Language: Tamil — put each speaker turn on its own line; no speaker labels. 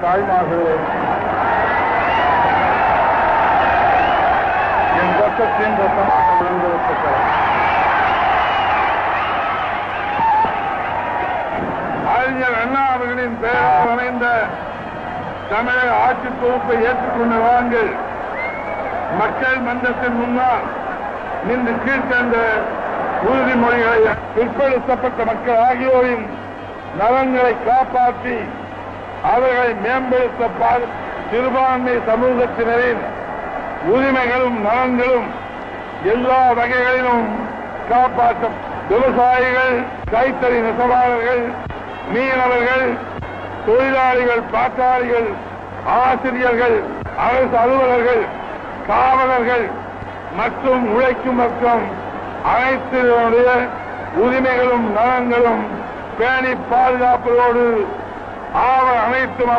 தாய்மார்களே என் ரத்தத்தின் ரத்தமாக விழுந்திருக்கிறார் அறிஞர் அண்ணா அவர்களின் பெயரால் அமைந்த தமிழக ஆட்சி தொகுப்பை ஏற்றுக்கொண்ட வாங்கள் மக்கள் மன்றத்தின் முன்னால் நின்று கீழ்கண்ட உறுதிமொழிகளை பிற்படுத்தப்பட்ட மக்கள் ஆகியோரின் நலன்களை காப்பாற்றி அவர்களை மேம்படுத்த சிறுபான்மை சமூகத்தினரின் உரிமைகளும் நலன்களும் எல்லா வகைகளிலும் காப்பாற்ற விவசாயிகள் கைத்தறி நெசவாளர்கள் மீனவர்கள் தொழிலாளிகள் பாட்டாளிகள் ஆசிரியர்கள் அரசு அலுவலர்கள் காவலர்கள் மற்றும் உழைக்கும் மற்றும் அனைத்தினுடைய உரிமைகளும் நலன்களும் பேணி பாதுகாப்பதோடு ஆவ அனைத்தும்